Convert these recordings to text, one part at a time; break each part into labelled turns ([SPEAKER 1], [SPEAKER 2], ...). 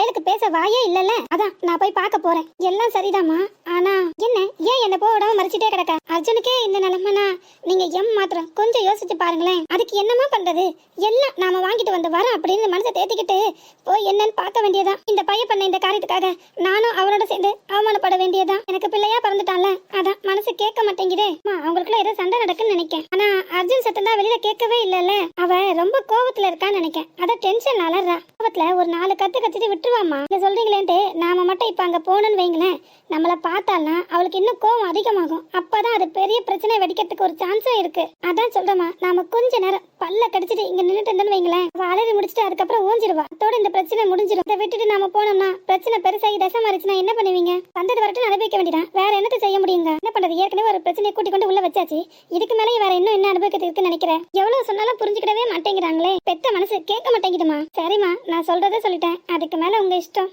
[SPEAKER 1] பயலுக்கு பேச வாயே இல்லல அதான் நான் போய் பார்க்க போறேன். எல்லாம் சரிதாமா ஆனா என்ன? ஏன் என்ன போக விடாம மறைச்சிட்டே கிடக்க? அர்ஜுனுக்கே இந்த நிலைமைனா நீங்க எம் மாத்திரம் கொஞ்சம் யோசிச்சு பாருங்களேன். அதுக்கு என்னமா பண்றது? எல்லாம் நாம வாங்கிட்டு வந்து வரோம் அப்படின்னு மனசை தேத்திக்கிட்டு போய் என்னன்னு பார்க்க வேண்டியதான் இந்த பையன் பண்ண இந்த காரியத்துக்காக நானும் அவனோட சேர்ந்து அவமானப்பட வேண்டியதான் எனக்கு பிள்ளையா பிறந்துட்டான்ல. அதான் மனசு கேட்க மாட்டேங்குதே. அவங்களுக்குள்ள ஏதோ சண்டை நடக்குன்னு நினைக்கேன். ஆனா அர்ஜுன் சத்தம் தான் வெளியில கேட்கவே இல்லல அவ ரொம்ப கோவத்துல இருக்கான்னு நினைக்கேன். அதான் டென்ஷன் அலறா. கோவத்துல ஒரு நாலு கத்து கத்திட்டு விட்டுருவாமா இங்கே சொல்றீங்களேன்ட்டு நாம மட்டும் இப்ப அங்க போனோம்னு வைங்களேன் நம்மளை பார்த்தால்னா அவளுக்கு இன்னும் கோவம் அதிகமாகும். அப்பதான் அது பெரிய பிரச்சனை வெடிக்கிறதுக்கு ஒரு சான்ஸும் இருக்கு. அதான் சொல்றேம்மா நாம கொஞ்ச நேரம் பல்ல கடிச்சிட்டு இங்க நின்னுட்டு இருந்தோம்னு வைங்களேன் அவள் அலறி முடிச்சுட்டு அதுக்கப்புறம் ஊஞ்சிருவா அதோட இந்த பிரச்சனை முடிஞ்சிடும் இதை விட்டுட்டு நாம போனோம்னா பிரச்சனை பெருசாகி தசை மாறிச்சுன்னா என்ன பண்ணுவீங்க? வந்தது வரட்டும் அனுபவிக்க வேண்டியதான் வேற என்னத்தை செய்ய முடியுங்க? பண்றது ஏற்கனவே ஒரு பிரச்சனையை கூட்டி கொண்டு உள்ள வச்சாச்சு. இதுக்கு மேலே வேற இன்னும் என்ன அனுபவிக்கிறதுக்கு நினைக்கிறேன் எவ்வளவு சொன்னாலும் புரிஞ்சுக்கிடவே மாட்டேங்கிறாங்களே. பெத்த மனசு கேட்க மாட்டேங்குதுமா? சரிம்மா நான் சொல்றதை சொல்லிட்டேன். அதுக்கு மேல உங்க இஷ்டம்.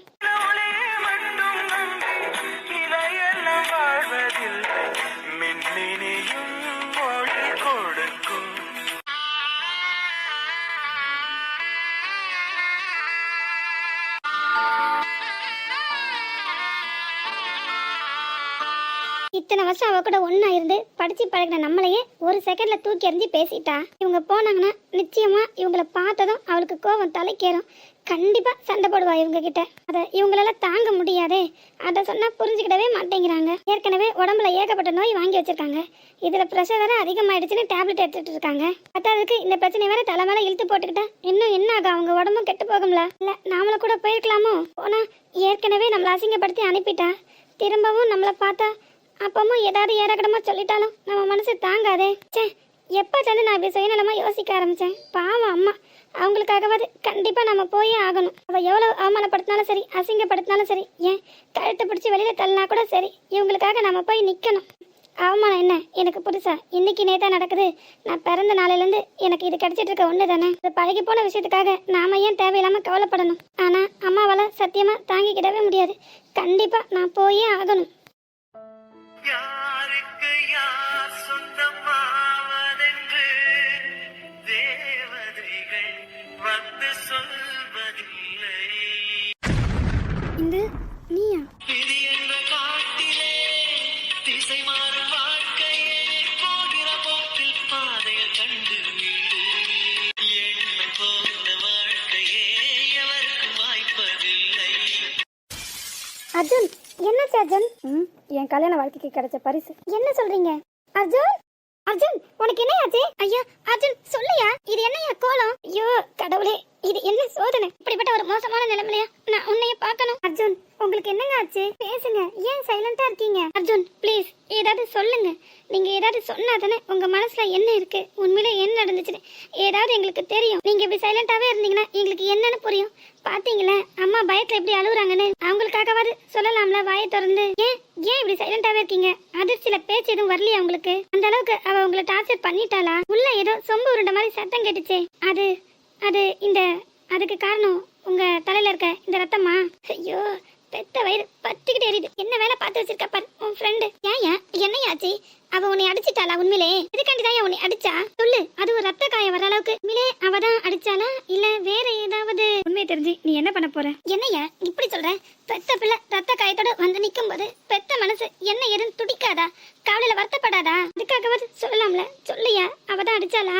[SPEAKER 2] Thank you.
[SPEAKER 1] இத்தனை வருஷம் அவ கூட ஒன்றா இருந்து படிச்சு பழகின நம்மளையே ஒரு செகண்ட்ல தூக்கி எறிஞ்சு பேசிட்டா. இவங்க போனாங்கன்னா நிச்சயமா இவங்கள பார்த்ததும் அவளுக்கு கோவம் தலைக்கேறும். கண்டிப்பா சண்டை போடுவா இவங்க கிட்ட. அதை இவங்களால தாங்க முடியாதே. அதை சொன்னா புரிஞ்சுக்கிடவே மாட்டேங்கிறாங்க. ஏற்கனவே உடம்புல ஏகப்பட்ட நோய் வாங்கி வச்சிருக்காங்க. இதுல ப்ரெஷர் வேற அதிகமாயிடுச்சுன்னு டேப்லெட் எடுத்துட்டு இருக்காங்க. பத்தாவதுக்கு இந்த பிரச்சனை வேற தலை மேல இழுத்து போட்டுக்கிட்டா இன்னும் என்ன ஆகும்? அவங்க உடம்பும் கெட்டு போகும்ல. இல்ல நாமள கூட போயிருக்கலாமோ? போனா ஏற்கனவே நம்மள அசிங்கப்படுத்தி அனுப்பிட்டா. திரும்பவும் நம்மளை பார்த்தா அப்பமும் ஏதாவது ஏறக்கடமா சொல்லிட்டாலும் நம்ம மனசு தாங்காதே. ச்சே எப்போதுலேருந்து நான் இப்படி சுயநலமா யோசிக்க ஆரம்பிச்சேன்? பாவம் அம்மா. அவங்களுக்காகவாது கண்டிப்பா நம்ம போயே ஆகணும். அவ எவ்வளவு அவமானப்படுத்தினாலும் சரி அசிங்கப்படுத்தினாலும் சரி ஏன் கழுத்தை பிடிச்சி வெளியில தள்ளினா கூட சரி இவங்களுக்காக நம்ம போய் நிக்கணும். அவமானம் என்ன? எனக்கு புதுசா. இன்னைக்கு நேத்தா நடக்குது. நான் பிறந்த நாளிலேருந்து எனக்கு இது கிடைச்சிட்டு இருக்க ஒன்று தானே? இது பழகி போன விஷயத்துக்காக நாம ஏன் தேவையில்லாம கவலைப்படணும்? ஆனா அம்மாவால சத்தியமா தாங்கிக்கிடவே முடியாது. கண்டிப்பா நான் போயே ஆகணும்.
[SPEAKER 2] யாருக்கு யார் சொந்தமாவதென்று தேவதைகள் வந்து சொல்வதில்லை.
[SPEAKER 1] இந்த நீயா?
[SPEAKER 2] விதி என்ற காட்டிலே திசை மாறும்
[SPEAKER 1] என்னாச்சு அர்ஜுன். ம் என் கல்யாண வாழ்க்கைக்கு கிடைச்ச பரிசு. என்ன சொல்றீங்க? அர்ஜுன்? அர்ஜுன் உனக்கு என்னையாச்சு? ஐயா அர்ஜுன் சொல்லியா? இது என்னையா கோலம்? ஐயோ கடவுளே. இது என்ன சோதனை? இப்படிப்பட்ட ஒரு மோசமான நிலைமையா நான் உன்னைய பார்க்கணும். அர்ஜுன் உங்களுக்கு என்னங்க ஆச்சு? பேசுங்க. ஏன் சைலண்டா இருக்கீங்க? அர்ஜுன் ப்ளீஸ் ஏதாவது சொல்லுங்க. நீங்க ஏதாவது சொன்னா தானே உங்க மனசுல என்ன இருக்கு? உண்மையில என்ன நடந்துச்சுன்னு ஏதாவது எங்களுக்கு தெரியும். நீங்க இப்படி சைலண்டாவே இருந்தீங்கன்னா எங்களுக்கு என்னன்னு புரியும். பாத்தீங்களா? அம்மா பயத்துல எப்படி அழுகுறாங்கன்னு அவங்களுக்காகவாது சொல்லலாம்ல வாயை திறந்து. ஏன்? ஏன் இப்படி சைலண்டாவே இருக்கீங்க? அதிர்ச்சியில பேச்சு எதுவும் வரலையா உங்களுக்கு? அந்த அளவுக்கு அவ உங்களை டார்ச்சர் பண்ணிட்டாளா? உள்ள ஏதோ சொம்பு உருண்ட மாதிரி சத்தம் கேட்டுச்சே. அது அது இந்த அதுக்கு காரணம் உங்க தலையில இருக்க இந்த ரத்தமா ஐயோ பெத்த வயிறு பத்திக்கிட்டு எரியுது. என்ன வேலை பார்த்து வச்சிருக்க பாரு உன் ஃப்ரெண்டு ஏன் என்னையாச்சு அவ உன்னை அடிச்சிட்டாளா உண்மையிலே? இதுக்காண்டி தான் உன்னை அடிச்சா? சொல்லு அது ஒரு ரத்த காயம் வர அளவுக்கு. உண்மையிலே அவ தான் அடிச்சாளா? இல்ல வேற ஏதாவது? உண்மையை தெரிஞ்சு நீ என்ன பண்ண போற? என்னையா இப்படி சொல்ற? பெத்த பிள்ளை ரத்த காயத்தோட வந்து நிக்கும் போது பெத்த மனசு என்ன ஏதுன்னு துடிக்காதா? கவலையில வருத்தப்படாதா? அதுக்காகவாது சொல்லலாம்ல. சொல்லியா அவ தான் அடிச்சாளா?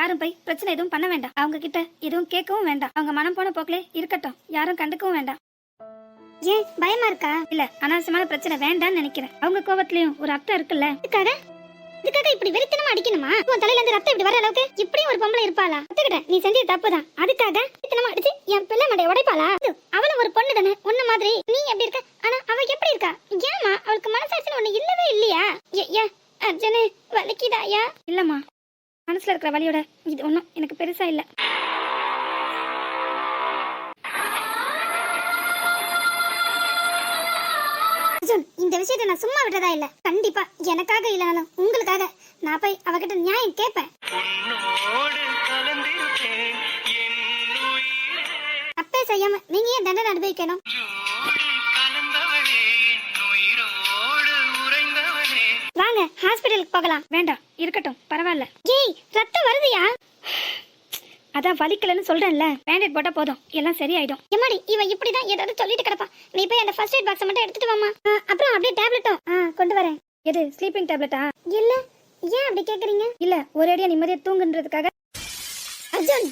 [SPEAKER 1] யாரும் போய் பிரச்சனை எதுவும் பண்ண வேண்டாம். அவங்க கிட்ட எதுவும் கேட்கவும் வேண்டாம். அவங்க மனம் போன போக்கிலே இருக்கட்டும். யாரும் கண்டுக்கவும் வேண்டாம். ஏன்? பயமா இருக்கா? இல்ல அனாவசியமான பிரச்சனை வேண்டாம்னு நினைக்கிறேன். அவங்க கோவத்திலயும் ஒரு அர்த்தம் இருக்குல்ல? இதுக்காக? இதுக்காக இப்படி வெறித்தனமா அடிக்கணுமா? உன் தலையில இருந்து ரத்தம் இப்படி வர அளவுக்கு இப்படி ஒரு பொம்பளை இருப்பாளா? ஒத்துக்கிட்டேன் நீ செஞ்சது தப்புதான். அதுக்காக வெறித்தனமா அடிச்சு என் பிள்ளை மடைய உடைப்பாளா? அவளும் ஒரு பொண்ணு தானே. உன்ன மாதிரி. நீ எப்படி இருக்க? ஆனா அவ எப்படி இருக்கா? ஏமா அவளுக்கு மனசாட்சின்னு ஒண்ணு இல்லவே இல்லையா? ஏ- ஏன் அர்ஜுனு வலிக்குதாயா? இல்லம்மா. மனசுல இருக்கிற வழியோட இது ஒன்றும் எனக்கு பெருசா இல்ல. அர்ஜுன் இந்த விஷயத்தை நான் சும்மா விட்டதா இல்ல. கண்டிப்பா எனக்காக இல்லைனாலும் உங்களுக்காக நான் போய் அவகிட்ட நியாயம் கேட்பேன்.
[SPEAKER 2] உன்னோடு
[SPEAKER 1] அப்பே செய்யாம நீங்க ஏன் தண்டனை அனுபவிக்கணும்? ஹாஸ்பிட்டலுக்கு போகலாம்.
[SPEAKER 3] வேண்டாம் இருக்கட்டும் பரவாயில்ல.
[SPEAKER 1] ஏய் ரத்தம் வருதுயா?
[SPEAKER 3] அதான் வலிக்கலன்னு சொல்றேன்ல. பேண்டேட் போட்டா போதும். எல்லாம் சரியாயிடும்.
[SPEAKER 1] எம்மாடி இவ இப்படிதான் ஏதாவது சொல்லிட்டு கிடப்பா நீ போய் அந்த ஃபர்ஸ்ட் எய்ட் பாக்ஸ் மட்டும் எடுத்துட்டு வாமா அப்புறம் அப்படியே டேப்லெட்டும் ஆ கொண்டு வரேன்.
[SPEAKER 3] எது ஸ்லீப்பிங் டேப்லெட்டா
[SPEAKER 1] இல்ல ஏன் அப்படி கேக்குறீங்க?
[SPEAKER 3] இல்ல ஒரேடியா நிம்மதியா தூங்குன்றதுக்காக.
[SPEAKER 1] அர்ஜுன்!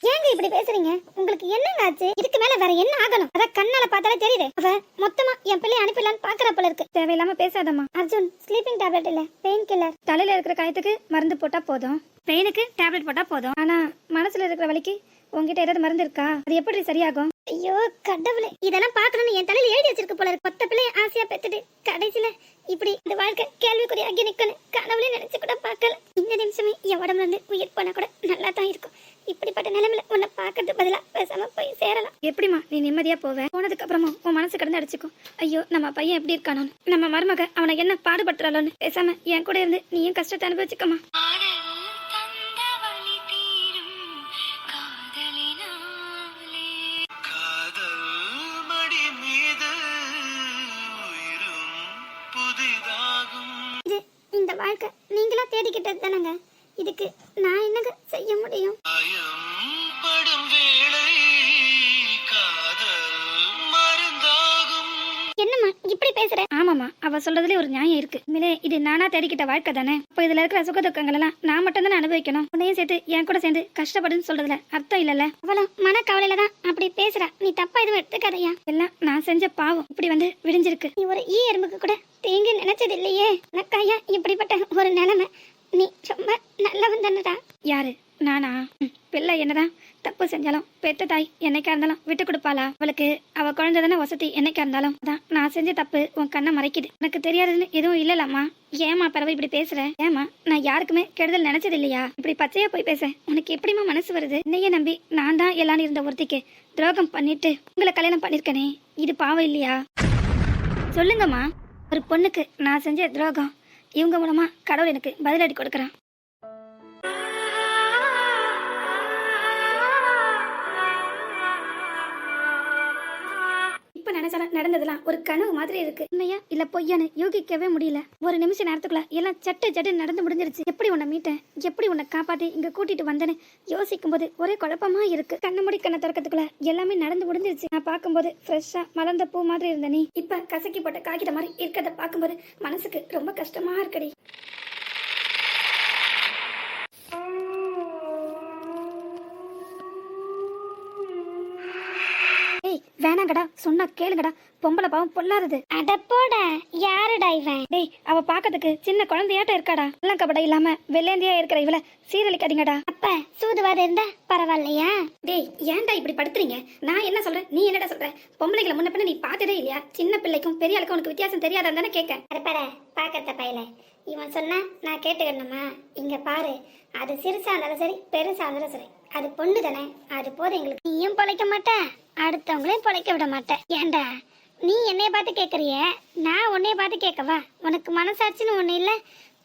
[SPEAKER 1] ஏங்க இப்படி பேசுறீங்க? உங்களுக்கு என்னங்க ஆச்சு இதுக்கு மேல வேற என்ன ஆகணும்? அத கண்ணால பார்த்தாலே தெரியுது. அவ மொத்தமா என் பிள்ளை அனுப்பிடலான்னு பாக்குற போல இருக்கு.
[SPEAKER 3] தேவையில்லாம பேசாதம்மா.
[SPEAKER 1] அர்ஜுன் ஸ்லீப்பிங் டேப்லெட் இல்ல பெயின் கில்லர்
[SPEAKER 3] தலையில இருக்கிற காயத்துக்கு மருந்து போட்டா போதும். பெயினுக்கு டேப்லெட் போட்டா போதும். ஆனா மனசுல இருக்கிற வலிக்கு உங்ககிட்ட ஏதாவது மருந்து இருக்கா? அது எப்படி சரியாகும்?
[SPEAKER 1] ஐயோ கடவுளே. இதெல்லாம் பார்க்கணும்னு என் தலையில எழுதி வச்சிருக்கு போல இருக்கு. மொத்த பிள்ளைய ஆசையா பெத்துட்டு கடைசியில இப்படி இந்த வாழ்க்கை கேள்விக்குறி ஆகி நிக்கணும். கனவுல நினைச்சு கூட பார்க்கல. இந்த நிமிஷமே என் உடம்புல இருந்து உயிர் போனா கூட நல்லா தான் இருக்கும். இப்படிப்பட்ட நிலைமையில உன்னை பார்க்கறது பதிலா பேசாம போய் சேரலாம்.
[SPEAKER 3] எப்படிம்மா நீ நிம்மதியா போவ? போனதுக்கு அப்புறமும் உன் மனசு கிடந்து அடிச்சுக்கும். ஐயோ நம்ம பையன் எப்படி இருக்கானோ. நம்ம மருமக அவனை என்ன பாடுபட்டுறாளோன்னு பேசாம என் கூட இருந்து நீயும் கஷ்டத்தை அனுபவிச்சுக்கமா
[SPEAKER 1] இந்த வாழ்க்கை நீங்களா தேடிக்கிட்டது தானங்க. இதுக்கு நான் என்னங்க செய்ய முடியும்? பேசுறேன்.
[SPEAKER 3] ஆமாமா அவ சொல்றதுல ஒரு நியாயம் இருக்கு. மிலே இது நானா தேடிக்கிட்ட வாழ்க்கை தானே? அப்ப இதுல இருக்கிற சுக துக்கங்கள் எல்லாம் நான் மட்டும் தானே அனுபவிக்கணும்? உன்னையும் சேர்த்து என் கூட சேர்ந்து கஷ்டப்படுன்னு சொல்றதுல அர்த்தம் இல்லல்ல?
[SPEAKER 1] அவளும் கவலையில தான் அப்படி பேசுறா. நீ தப்பா எதுவும் எடுத்துக்காதையா.
[SPEAKER 3] எல்லாம் நான் செஞ்ச பாவம் இப்படி வந்து விடிஞ்சிருக்கு.
[SPEAKER 1] நீ ஒரு ஈ எறும்புக்கு கூட தேங்கி நினைச்சது இல்லையே உனக்காயா இப்படிப்பட்ட ஒரு நிலைமை நீ ரொம்ப நல்லவன் தானடா
[SPEAKER 3] யாரு நானா ம், பிள்ளை என்னதான் தப்பு செஞ்சாலும் பெத்த தாய் என்னைக்கா இருந்தாலும் விட்டு கொடுப்பாளா அவளுக்கு அவ குழந்தை தானே வசதி என்னைக்கா இருந்தாலும் அதான் நான் செஞ்ச தப்பு உன் கண்ணை மறைக்குது. எனக்கு தெரியாதுன்னு எதுவும் இல்லலாமா ஏமா பறவை இப்படி பேசுற? ஏமா நான் யாருக்குமே கெடுதல் நினைச்சது இல்லையா இப்படி பச்சையா போய் பேச. உனக்கு எப்படிமா மனசு வருது? என்னைய நம்பி நான் தான் எல்லாரும் இருந்த ஒருத்திக்கு துரோகம் பண்ணிட்டு உங்களை கல்யாணம் பண்ணிருக்கனே. இது பாவம் இல்லையா? சொல்லுங்கம்மா. ஒரு பொண்ணுக்கு நான் செஞ்ச துரோகம் இவங்க மூலமா கடவுள் எனக்கு பதிலடி கொடுக்குறான். ஒரு கனவு மாதிரி இருக்கு. உண்மையா? இல்ல பொய்யான்னு யோகிக்கவே முடியல. ஒரு நிமிஷம் நேரத்துக்குள்ள எல்லாம் சட்டை சட்டு நடந்து முடிஞ்சிருச்சு. எப்படி உன்னை மீட்டேன்? எப்படி உன்னை காப்பாத்தி இங்க கூட்டிட்டு வந்தேன்னு யோசிக்கும் போது ஒரே குழப்பமா இருக்கு. கண்ணு முடி கண்ணை திறக்கத்துக்குள்ள எல்லாமே நடந்து முடிஞ்சிருச்சு. நான் பார்க்கும்போது ஃப்ரெஷ்ஷா மலர்ந்த பூ மாதிரி இருந்த நீ. இப்ப கசக்கி போட்ட காகித மாதிரி இருக்கிறத பார்க்கும்போது மனசுக்கு ரொம்ப கஷ்டமா இருக்கடி ஏய் வேணாங்கடா சொன்னா கேளுங்கடா. பொம்பளை பாவம் பொல்லாதது.
[SPEAKER 1] அட போட யாருடா இவன்?
[SPEAKER 3] டேய் அவ பாக்கிறதுக்கு சின்ன குழந்தையாட்டம் இருக்காடா. எல்லாம் கபடை இல்லாம வெள்ளேந்தியா இருக்கிற இவள சீரழிக்காதீங்கடா.
[SPEAKER 1] அப்ப சூதுவாது இருந்தா பரவாயில்லையா?
[SPEAKER 3] டேய் ஏன்டா இப்படி படுத்துறீங்க? நான் என்ன சொல்றேன்? நீ என்னடா சொல்ற? பொம்பளைங்களை முன்ன பின்ன நீ பார்த்ததே இல்லையா? சின்ன பிள்ளைக்கும் பெரிய ஆளுக்கும் உனக்கு வித்தியாசம் தெரியாதான்னு தானே கேட்க.
[SPEAKER 1] அடப்பட பாக்கத்த பையல. இவன் சொன்னா நான் கேட்டுக்கணுமா? இங்க பாரு அது சிறுசா இருந்தாலும் சரி பெருசா இருந்தாலும் சரி. அது பொண்ணு தானே அது போதும் எங்களுக்கு. நீயும் பொழைக்க மாட்ட. அடுத்தவங்களையும் பிழைக்க விட மாட்டேன். ஏன்டா நீ என்னைய பார்த்து கேட்குறிய நான் உன்னைய பார்த்து கேட்கவா உனக்கு மனசாட்சின்னு ஒண்ணு இல்ல?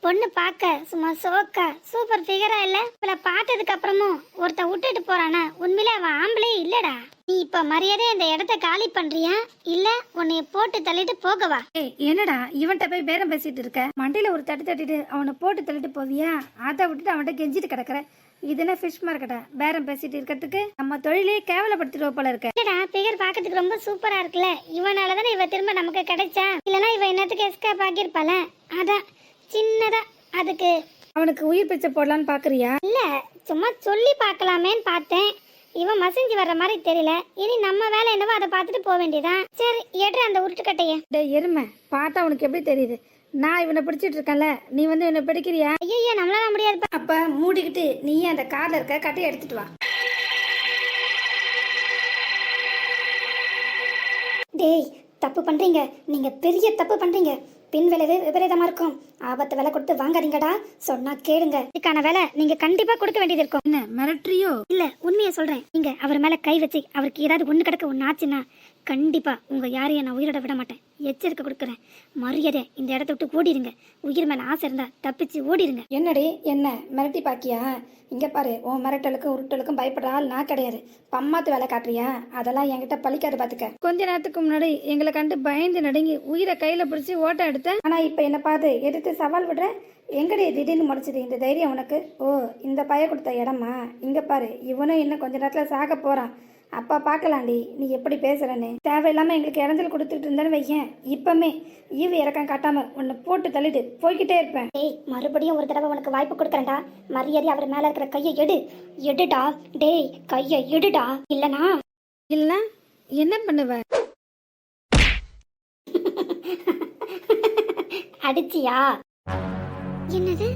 [SPEAKER 1] பொண்ணு பார்க்க சும்மா சோக்கா சூப்பர் ஃபிகரா இல்ல? இவளை பார்த்ததுக்கு அப்புறமும் ஒருத்தன் விட்டுட்டு போறானா? உண்மையிலே அவன் ஆம்பளே இல்லடா. நீ இப்ப மரியாதை இந்த இடத்த காலி பண்றியா? இல்ல உன்னைய போட்டு தள்ளிட்டு போகவா?
[SPEAKER 3] ஏய் என்னடா? இவன்கிட்ட போய் பேரம் பேசிட்டு இருக்க? மண்டையில ஒரு தட்டு தட்டிட்டு அவனை போட்டு தள்ளிட்டு போவியா? அதை விட்டுட்டு அவன்கிட்ட கெஞ்சிட்டு கிடக்குற. இது என்ன ஃபிஷ் மார்க்கெட்டா பேரம் பேசிட்டு இருக்கிறதுக்கு நம்ம தொழிலே கேவலப்படுத்திடுவ போல இருக்க.
[SPEAKER 1] இல்லடா பிகர் பார்க்கறதுக்கு ரொம்ப சூப்பரா இருக்குல்ல. இவனால தானே இவ திரும்ப நமக்கு கிடைச்சா? இல்லனா இவ என்னத்துக்கு எஸ்கேப் ஆகியிருப்பாள அதான் சின்னதா அதுக்கு.
[SPEAKER 3] அவனுக்கு உயிர் பிச்சை போடலான்னு பாக்குறியா?
[SPEAKER 1] இல்ல சும்மா சொல்லி பார்க்கலாமேன்னு பார்த்தேன். இவன் மசிஞ்சு வர்ற மாதிரி தெரியல. இனி நம்ம வேலை என்னவோ அதை பார்த்துட்டு போக வேண்டியதான் சரி எடுற அந்த உருட்டுக்கட்டைய.
[SPEAKER 3] டேய் எருமை. பார்த்தா உனக்கு எப்படி தெரியுது? நான் இவனை பிடிச்சிட்டு இருக்கேன்ல நீ வந்து இவனை பிடிக்கிறியா?
[SPEAKER 1] ஐயோ நம்மளால முடியாது
[SPEAKER 3] அப்ப மூடிக்கிட்டு நீயே அந்த கார்ல இருக்க கட்டையை எடுத்துட்டு வா.
[SPEAKER 1] டேய் தப்பு பண்றீங்க. நீங்க பெரிய தப்பு பண்றீங்க. பின் விளைவு விபரீதமா இருக்கும். ஆபத்து விலை கொடுத்து வாங்காதீங்கடா. சொன்னா கேளுங்க. இதுக்கான வேலை நீங்க கண்டிப்பா கொடுக்க வேண்டியது இருக்கும்.
[SPEAKER 3] என்ன மிரட்டுறியோ?
[SPEAKER 1] இல்ல உண்மையை சொல்றேன். நீங்க அவர் மேல கை வச்சு அவருக்கு ஏதாவது ஒண்ணு கிடக்க ஒண்ணு ஆச்சுன்னா கண்டிப்பா உங்க யாரையும் நான் உயிரோட விட மாட்டேன். எச்சரிக்கை கொடுக்குறேன். மரியாதை இந்த இடத்த விட்டு ஓடிடுங்க உயிர் மேல ஆசை இருந்தா தப்பிச்சு ஓடிடுங்க
[SPEAKER 3] என்னடி என்ன? மிரட்டி பாக்கியா? இங்க பாரு உன் மிரட்டலுக்கும் உருட்டலுக்கும் பயப்படுற ஆள் நான் கிடையாது. பம்மாத்து வேலை காட்டுறியா? அதெல்லாம் என்கிட்ட பழிக்காது பாத்துக்க. கொஞ்ச நேரத்துக்கு முன்னாடி எங்களை கண்டு பயந்து நடுங்கி உயிரை கையில பிடிச்சி ஓட்டம் எடுத்த ஆனா இப்ப என்ன பார்த்து எதிர்த்து சவால் விடுற? எங்கடி திடீர்னு முடிச்சது இந்த தைரியம் உனக்கு? ஓ இந்த பய கொடுத்த இடமா? இங்க பாரு இவனும் இன்னும் கொஞ்ச நேரத்துல சாக போறான். அப்பா பார்க்கலாண்டி. நீ எப்படி பேசுறன்னு. தேவையில்லாம எங்களுக்கு இறஞ்சல் கொடுத்துட்டு இருந்தேன்னு வையேன். இப்பமே ஈவு இறக்கம் காட்டாம உன்னை போட்டு தள்ளிட்டு போய்கிட்டே இருப்பேன்.
[SPEAKER 1] டேய் மறுபடியும் ஒரு தடவை உனக்கு வாய்ப்பு கொடுக்குறேன்டா. மரியாதை அவர் மேல இருக்கிற கையை எடு. எடுடா. டேய் கையை எடுடா. இல்லனா?
[SPEAKER 3] இல்ல என்ன பண்ணுவ?
[SPEAKER 1] அடிச்சியா? என்னது?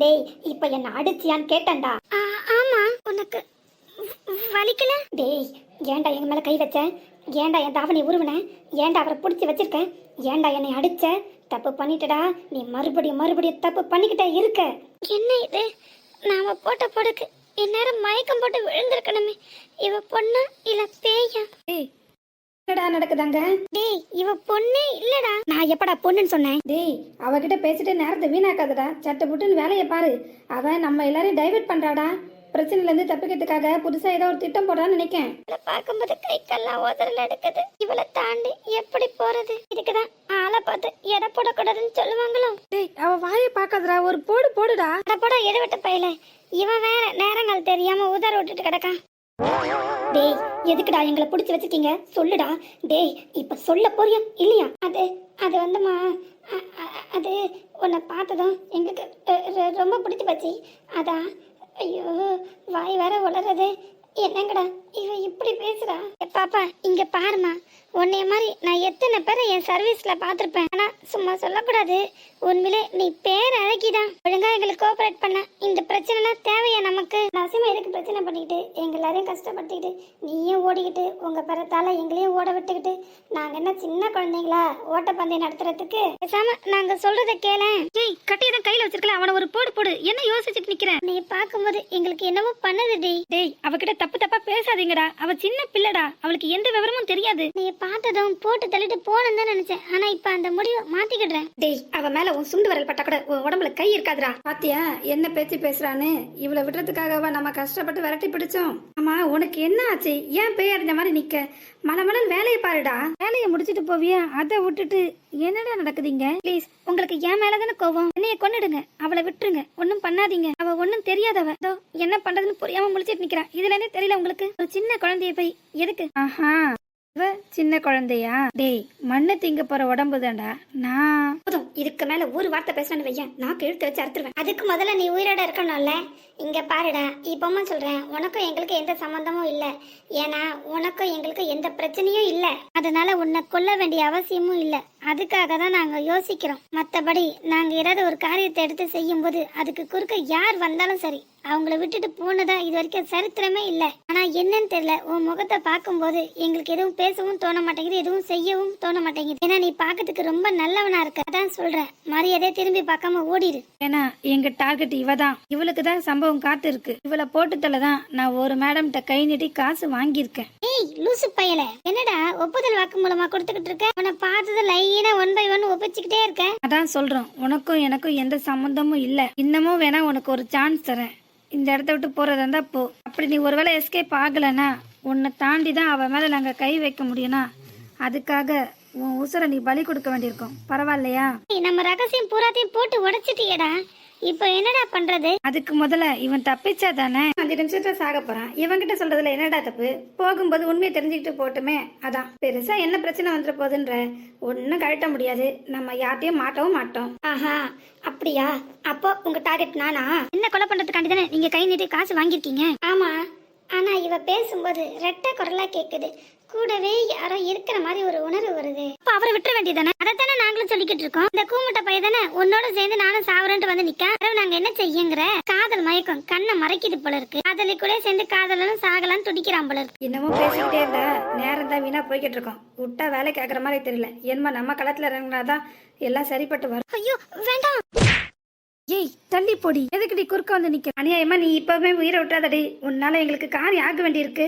[SPEAKER 1] டேய் இப்ப என்ன அடிச்சியான்னு கேட்டேன்டா. உனக்கு வலிக்கல? டேய் ஏன்டா எங்க மேல கை வச்ச? ஏன்டா என் தாவணி உருவின? ஏன்டா அவரை பிடிச்சி வச்சிருக்க? ஏன்டா என்னை அடிச்ச? தப்பு பண்ணிட்டடா. நீ மறுபடியும் மறுபடியும் தப்பு பண்ணிக்கிட்டே இருக்க. என்ன இது? நாம போட்ட பொடுக்கு இந்நேரம் மயக்கம் போட்டு விழுந்திருக்கணுமே. இவ பொண்ணா இல்ல பேயா?
[SPEAKER 3] என்னடா நடக்குதாங்க?
[SPEAKER 1] டேய் இவ பொண்ணே இல்லடா. நான் எப்படா பொண்ணுன்னு சொன்னேன்?
[SPEAKER 3] டேய் அவகிட்ட பேசிட்டு நேரத்தை வீணாக்காதடா. சட்டை புட்டுன்னு வேலையை பாரு. அவன் நம்ம எல்லாரையும் டைவர்ட் பண்றாடா. பிரச்சனைல இருந்து தப்பிக்கிறதுக்காக புதுசா ஏதோ ஒரு திட்டம் போடான்னு நினைக்கேன்.
[SPEAKER 1] இவளை பார்க்கும்போது கை கல்லாம் உதறல் எடுக்குது இவளை தாண்டி எப்படி போறது? இதுக்குதான் ஆளை பார்த்து எடை போடக்கூடாதுன்னு சொல்லுவாங்களோ?
[SPEAKER 3] டேய் அவ வாயை பார்க்காதடா. ஒரு போடு போடுடா.
[SPEAKER 1] அட போட எடுவிட்ட பையல. இவன் வேற நேரங்கள் தெரியாம உதற விட்டுட்டு கிடக்கான். டேய் எதுக்குடா எங்களை பிடிச்சி வச்சிருக்கீங்க? சொல்லுடா. டேய் இப்ப சொல்ல போறியா? இல்லையா? அது அது வந்துமா? அது உன்னை பார்த்ததும் எங்களுக்கு ரொம்ப பிடிச்சி போச்சு. அதான் ஐயோ வாய் வேற உளறது. என்னங்கடா இவ இப்படி பேசுறா? பாப்பா இங்க பாருமா உன்னைய மாதிரி நான் எத்தனை பேரை என் சர்வீஸ்ல பார்த்துருப்பேன். ஆனா சும்மா சொல்லக்கூடாது. உண்மையிலே நீ பேர் அழகிதான் ஒழுங்கா எங்களுக்கு கோஆபரேட் பண்ண. இந்த பிரச்சனைலாம் தேவையா நமக்கு? நரசிம்மா எதுக்கு பிரச்சனை பண்ணிக்கிட்டு? எங்க எல்லாரையும் கஷ்டப்படுத்திக்கிட்டு நீயும் ஓடிக்கிட்டு உங்க பிறத்தால எங்களையும் ஓட விட்டுக்கிட்டு. நாங்க என்ன சின்ன குழந்தைங்களா? ஓட்டப்பந்தயம் நடத்துறதுக்கு? பேசாம நாங்க சொல்றத கேளேன்
[SPEAKER 3] டேய் கட்டியதான் கையில வச்சிருக்கல அவன ஒரு போடு போடு. என்ன யோசிச்சுட்டு நிக்கிற?
[SPEAKER 1] நீ பார்க்கும்போது எங்களுக்கு என்னமோ பண்ணுதுடி
[SPEAKER 3] டேய் அவகிட்ட தப்பு தப்பா பேசாதீங்கடா. அவ சின்ன பிள்ளைடா. அவளுக்கு எந்த விவரமும் தெரியாது.
[SPEAKER 1] நீ பார்த்ததும் போட்டு தள்ளிட்டு தான் நினைச்சேன். ஆனா இப்ப அந்த முடிவை மாத்திக்கிடுறேன்.
[SPEAKER 3] டேய் அவ மேல உன் சுண்டு வரல் பட்டா கூட உன் உடம்புல கை இருக்காதுடா. பாத்தியா? என்ன பேச்சு பேசுறான்னு? இவளை விடுறதுக்காகவா நம்ம கஷ்டப்பட்டு விரட்டி பிடிச்சோம்? ஆமா உனக்கு என்ன ஆச்சு? ஏன் பேய் அறிஞ்ச மாதிரி நிக்க? மனமனன் வேலையை பாருடா. வேலையை முடிச்சிட்டு போவியா? அதை விட்டுட்டு என்னடா நடக்குதுங்க? ப்ளீஸ் உங்களுக்கு என் மேலதானே கோவம் என்னைய கொன்னுடுங்க. அவளை விட்டுருங்க. ஒன்னும் பண்ணாதீங்க. அவ ஒன்னும் தெரியாதவ. அதோ என்ன பண்றதுன்னு புரியாம முழிச்சிட்டு நிக்கிறா. இதுல இருந்தே தெரியல உங்களுக்கு. ஒரு சின்ன குழந்தைய போய் எதுக்கு? ஆஹா. இவ சின்ன குழந்தையா? டேய் மண்ணு திங்க போற உடம்பு தான்டா நான்
[SPEAKER 1] போதும் இதுக்கு மேல ஒரு வார்த்தை பேசுறேன்னு வையன் நான் கெழுத்து வச்சு அறுத்துருவேன். அதுக்கு முதல்ல நீ உயிரோட இருக்கணும்ல? இங்க பாருடா இப்பமா சொல்றேன் உனக்கும் எங்களுக்கு எந்த சம்பந்தமும் இல்ல. ஏன்னா உனக்கும் எங்களுக்கு எந்த பிரச்சனையும் இல்ல. அதனால உன்னை கொல்ல வேண்டிய அவசியமும் இல்ல. அதுக்காக தான் நாங்க யோசிக்கிறோம். மத்தபடி நாங்க ஏதாவது ஒரு காரியத்தை எடுத்து செய்யும் போது அதுக்கு குறுக்க யார் வந்தாலும் சரி அவங்கள விட்டுட்டு போனதா இது வரைக்கும் சரித்திரமே இல்ல. ஆனா என்னன்னு தெரியல. உன் முகத்தை பார்க்கும்போது எங்களுக்கு எதுவும் பேசவும் தோண மாட்டேங்குது எதுவும் செய்யவும் தோண மாட்டேங்குது. ஏன்னா நீ பார்க்கறதுக்கு ரொம்ப நல்லவனா இருக்க. அதான் சொல்றேன். மரியாதையை திரும்பி பார்க்காம ஓடிடு
[SPEAKER 3] ஏன்னா எங்க டார்கெட் இவ தான் இவளுக்கு தான் சம்பவம் காத்து இருக்கு இவளை போட்டுத்தல தான் நான் ஒரு மேடம்கிட்ட கை நீட்டி காசு வாங்கியிருக்கேன்.
[SPEAKER 1] ஏய் லூசு பயல. என்னடா ஒப்புதல் வாக்கு மூலமா கொடுத்துக்கிட்டு இருக்க? உன்னை பார்த்தது லைனா ஒன் பை ஒன் ஒப்பிச்சுக்கிட்டே இருக்க?
[SPEAKER 3] அதான் சொல்றோம். உனக்கும் எனக்கும் எந்த சம்மந்தமும் இல்ல. இன்னமும் வேணா உனக்கு ஒரு சான்ஸ் தரேன். இந்த இடத்த விட்டு போறதா இருந்தா போ. அப்படி நீ ஒருவேளை எஸ்கேப் ஆகலைன்னா உன்னை தாண்டி தான் அவ மேல நாங்க கை வைக்க முடியும்னா அதுக்காக உன் உசுரை நீ பலி கொடுக்க வேண்டியிருக்கும். பரவாயில்லையா?
[SPEAKER 1] நம்ம ரகசியம் பூராத்தையும் போட்டு உடைச்சிட்டியடா. இப்போ என்னடா பண்றது?
[SPEAKER 3] அதுக்கு முதல்ல இவன் தப்பிச்சா தானே அஞ்சு நிமிஷத்துல சாக போறான். இவன்கிட்ட சொல்றதுல என்னடா தப்பு? போகும்போது உண்மையை தெரிஞ்சுக்கிட்டு போட்டுமே. அதான். பெருசா என்ன பிரச்சனை வந்துட போகுதுன்ற ஒன்னும் கழட்ட முடியாது. நம்ம யார்ட்டையும் மாட்டவும் மாட்டோம்.
[SPEAKER 1] ஆஹா. அப்படியா? அப்போ உங்க டார்கெட் நானா? என்ன கொலை பண்றதுக்காண்டி தானே நீங்க கை நீட்டி காசு வாங்கியிருக்கீங்க? ஆமா. ஆனா இவ பேசும்போது ரெட்டை குரலா கேக்குது. கூடவே யாரோ இருக்கிற மாதிரி ஒரு உணர்வு வருது. அப்ப அவரை விட்டுற வேண்டியதானே அதைத்தானே நாங்களும் சொல்லிக்கிட்டு இருக்கோம். இந்த கூமுட்ட பையன் தானே? உன்னோட சேர்ந்து நானும் சாவரன்ட்டு வந்து நிக்க. நாங்க என்ன செய்யுங்கிற? காதல் மயக்கம். கண்ணை மறைக்குது போல இருக்கு. காதலி கூட சேர்ந்து காதலனும் சாகலான்னு துடிக்கிறான் போல இருக்கு.
[SPEAKER 3] இன்னமும் பேசிக்கிட்டே இருந்தா நேரம் தான் வீணா போய்கிட்டு இருக்கோம். விட்டா வேலை கேட்கற மாதிரி தெரியல. என்னமா நம்ம களத்துல இறங்கினாதான் எல்லாம் சரிப்பட்டு வரும்.
[SPEAKER 1] ஐயோ வேண்டாம்.
[SPEAKER 3] ஏய் தள்ளி போடி. எதுக்குடி குறுக்க வந்து நிக்க அநியாயமா நீ இப்பவே உயிரை விட்டுறாதடி உன்னால எங்களுக்கு காரியம் ஆக வேண்டியிருக்கு.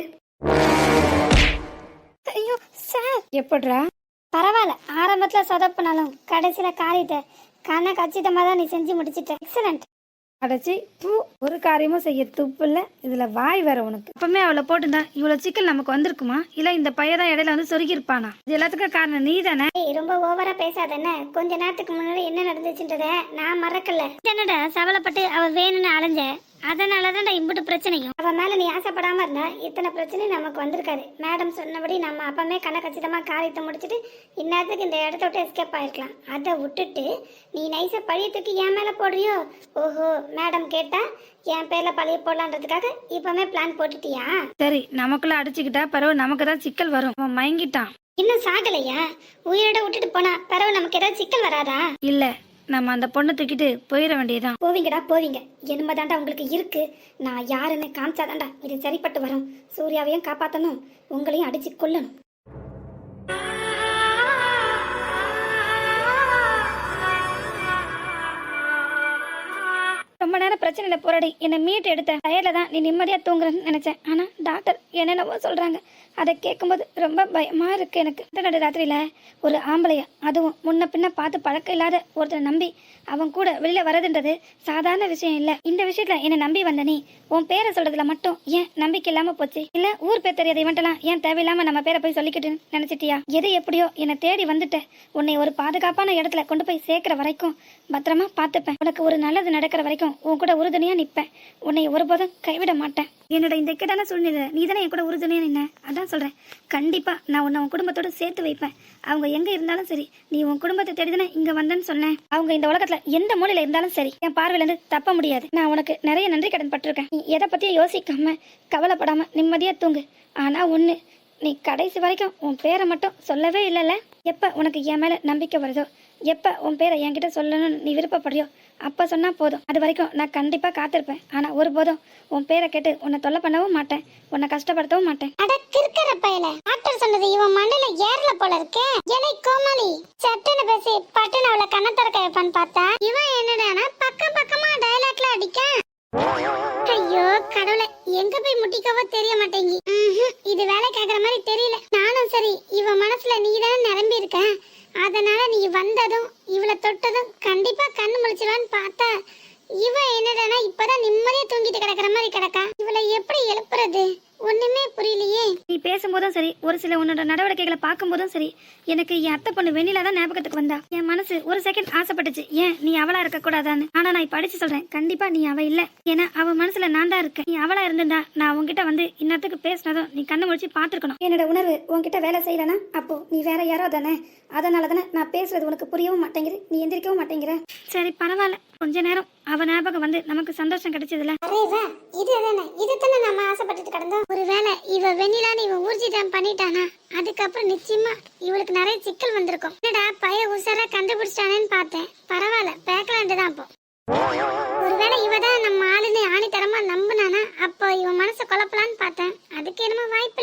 [SPEAKER 1] ஐயோ சார்.
[SPEAKER 3] எப்படிரா
[SPEAKER 1] பரவாயில்ல. ஆரம்பத்துல சொதப்பினாலும் கடைசியில காரியத்தை கண்ண கச்சிதமா தான் நீ செஞ்சு முடிச்சிட்ட. எக்ஸலண்ட்
[SPEAKER 3] அடைச்சி பூ ஒரு காரியமும் செய்ய துப்பு இல்ல. இதுல வாய் வேற உனக்கு. அப்பமே அவளை போட்டுந்தா இவ்வளவு சிக்கல் நமக்கு வந்திருக்குமா? இல்ல இந்த பையன் தான் இடையில வந்து சொருகி இருப்பானா இது எல்லாத்துக்கும் காரணம் நீ தானே
[SPEAKER 1] ஏய் ரொம்ப ஓவரா பேசாத என்ன? கொஞ்ச நேரத்துக்கு முன்னாடி என்ன நடந்துச்சுன்றத நான் மறக்கல. என்னடா சவலப்பட்டு அவ வேணும்னு அலைஞ்ச அதனாலதான் இம்புட்டு பிரச்சனையும். அவ மேல நீ ஆசைப்படாம இருந்தா இத்தனை பிரச்சனை நமக்கு வந்திருக்காது. மேடம் சொன்னபடி நம்ம அப்பமே கண்ண கச்சிதமா காரியத்தை முடிச்சிட்டு இந்நேரத்துக்கு இந்த இடத்த விட்டு எஸ்கேப் ஆயிருக்கலாம். அதை விட்டுட்டு நீ நைஸா பழிய தூக்கி என் மேல போடுறியோ? ஓஹோ மேடம் கேட்டா என் பேர்ல பழைய போடலான்றதுக்காக இப்பமே பிளான் போட்டுட்டியா?
[SPEAKER 3] சரி நமக்குள்ள அடிச்சுக்கிட்டா பிறகு நமக்கு தான் சிக்கல் வரும். அவன் மயங்கிட்டான்.
[SPEAKER 1] இன்னும் சாகலையா? உயிரோட விட்டுட்டு போனா பிறகு நமக்கு ஏதாவது சிக்கல் வராதா?
[SPEAKER 3] இல்ல நம்ம அந்த பொண்ணை தூக்கிட்டு போயிட வேண்டியதுதான்.
[SPEAKER 1] போவீங்கடா போவீங்க. என்னமதாண்டா உங்களுக்கு இருக்கு. நான் யாருன்னு காமிச்சாதாண்டா இது சரிப்பட்டு வரும். சூர்யாவையும் காப்பாற்றணும் உங்களையும் அடிச்சு கொல்லணும்.
[SPEAKER 3] ரொம்ப நேரம் பிரச்சனையில போராடி. என்னை மீட்டு எடுத்த டயர்ல தான் நீ நிம்மதியா தூங்குறேன்னு நினைச்சேன். ஆனா டாக்டர் என்னென்னவோ சொல்றாங்க. அதை கேட்கும்போது ரொம்ப பயமா இருக்கு எனக்கு. இந்த நடு ராத்திரியில ஒரு ஆம்பளைய அதுவும் முன்ன பின்ன பார்த்து பழக்கம் இல்லாத ஒருத்தரை நம்பி அவன் கூட வெளியில வரதுன்றது சாதாரண விஷயம் இல்ல. இந்த விஷயத்துல என்னை நம்பி வந்த நீ உன் பேரை சொல்றதுல மட்டும் ஏன் நம்பிக்கை இல்லாம போச்சு? இல்ல ஊர் பேர் தெரியாத இவன்ட்டெல்லாம் ஏன் தேவையில்லாம நம்ம பேரை போய் சொல்லிக்கிட்டு நினைச்சிட்டியா? எது எப்படியோ என்னை தேடி வந்துட்ட. உன்னை ஒரு பாதுகாப்பான இடத்துல கொண்டு போய் சேர்க்கிற வரைக்கும் பத்திரமா பார்த்துப்பேன். உனக்கு ஒரு நல்லது நடக்கிற வரைக்கும் உன் கூட உறுதுணையா நிற்பேன் உன்னை ஒருபோதும் கைவிட மாட்டேன். என்னோட இந்த இக்கட்டான சூழ்நிலை நீ தானே என் கூட உறுதுணையா நின்ன? அதான் சொல்றேன். கண்டிப்பா நான் உன்னை உன் குடும்பத்தோட சேர்த்து வைப்பேன். அவங்க எங்க இருந்தாலும் சரி. நீ உன் குடும்பத்தை தேடி தானே இங்க வந்தேன்னு சொன்னேன். அவங்க இந்த உலகத்துல எந்த மூலையில இருந்தாலும் சரி. என் பார்வையில இருந்து தப்ப முடியாது. நான் உனக்கு நிறைய நன்றி கடன் பட்டிருக்கேன். நீ எதை பத்தியும் யோசிக்காம கவலைப்படாம நிம்மதியா தூங்கு. ஆனா ஒண்ணு நீ கடைசி வரைக்கும் உன் பேரை மட்டும் சொல்லவே இல்லைல்ல? எப்ப உனக்கு என் மேல நம்பிக்கை வருதோ? எப்ப உன் பேரை என்கிட்ட சொல்லணும்னு நீ விருப்பப்படுறியோ? அப்ப சொன்னா போதும். அது வரைக்கும் நான் கண்டிப்பா காத்திருப்பேன். ஆனா ஒருபோதும் உன் பேரை கேட்டு உன்னை தொல்லை பண்ணவும் மாட்டேன். உன்னை கஷ்டப்படுத்தவும் மாட்டேன்.
[SPEAKER 1] அட கிறுக்கிற பயல. டாக்டர் சொன்னது இவன் மண்டையில ஏறல போல இருக்கே. எலை கோமலி சட்டுன்னு பேசி பட்டுன்னு அவளை கண்ண திறக்க வைப்பான்னு பார்த்தா இவன் என்னடானா பக்கம் பக்கமா டைலாக்ல அடிக்க. ஐயோ கடவுளை எங்க போய் முட்டிக்கவோ தெரிய மாட்டேங்கி. இது வேலை கேக்குற மாதிரி தெரியல. நானும் சரி இவன் மனசுல நீதான் நிரம்பி இருக்க அதனால நீ வந்ததும் இவளை தொட்டதும் கண்டிப்பா கண்ணு முழிச்சிருவான்னு பார்த்தா இவ என்னடானா இப்பதான் நிம்மதியா தூங்கிட்டு கிடக்குற மாதிரி கிடக்கா. இவளை எப்படி எழுப்புறது? ஒண்ணுமே புரியலையே.
[SPEAKER 3] நீ பேசும்போதும் சரி ஒரு சில உன்னோட நடவடிக்கைகளை பார்க்கும்போதும் சரி எனக்கு என் அத்தை பொண்ணு வெண்ணிலா தான் ஞாபகத்துக்கு வந்தா. என் மனசு ஒரு செகண்ட் ஆசைப்பட்டுச்சு ஏன் நீ அவளா இருக்க கூடாதான்னு. ஆனா நான் இப்ப அடிச்சு சொல்றேன் கண்டிப்பா நீ அவ இல்ல. ஏன்னா அவ மனசுல நான் தான் இருக்கேன். நீ அவளா இருந்திருந்தா நான் உன்கிட்ட வந்து இன்னத்துக்கு பேசினதும் நீ கண்ணு முடிச்சு பாத்துருக்கணும் என்னோட உணர்வு உன்கிட்ட வேலை செய்யலனா அப்போ நீ வேற யாரோ தானே. அதனால தானே நான் பேசுறது உனக்கு புரியவும் மாட்டேங்குது நீ எந்திரிக்கவும் மாட்டேங்கிற. சரி பரவாயில்ல. கொஞ்ச நேரம் அவ ஞாபகம் வந்து நமக்கு சந்தோஷம் கிடைச்சதுல.
[SPEAKER 1] அரே இது தானே இது தானே நம்ம ஆசைப்பட்டுட்டு கிடந்தோம். ஒருவேளை இவ வெண்ணிலான்னு இவன் ஊர்ஜிதம் பண்ணிட்டானா? அதுக்கப்புறம் நிச்சயமா இவளுக்கு நிறைய சிக்கல் வந்திருக்கும். என்னடா பய உசாரா கண்டுபிடிச்சிட்டானேன்னு பார்த்தேன். பரவாயில்ல பேக்கலாண்டு தான் அப்போ ஒருவேளை இவ தான் நம்ம ஆளுன்னு ஆணித்தரமா நம்புனானா அப்போ இவன் மனசை குழப்பலான்னு பார்த்தேன். அதுக்கு என்னமோ வாய்ப்பு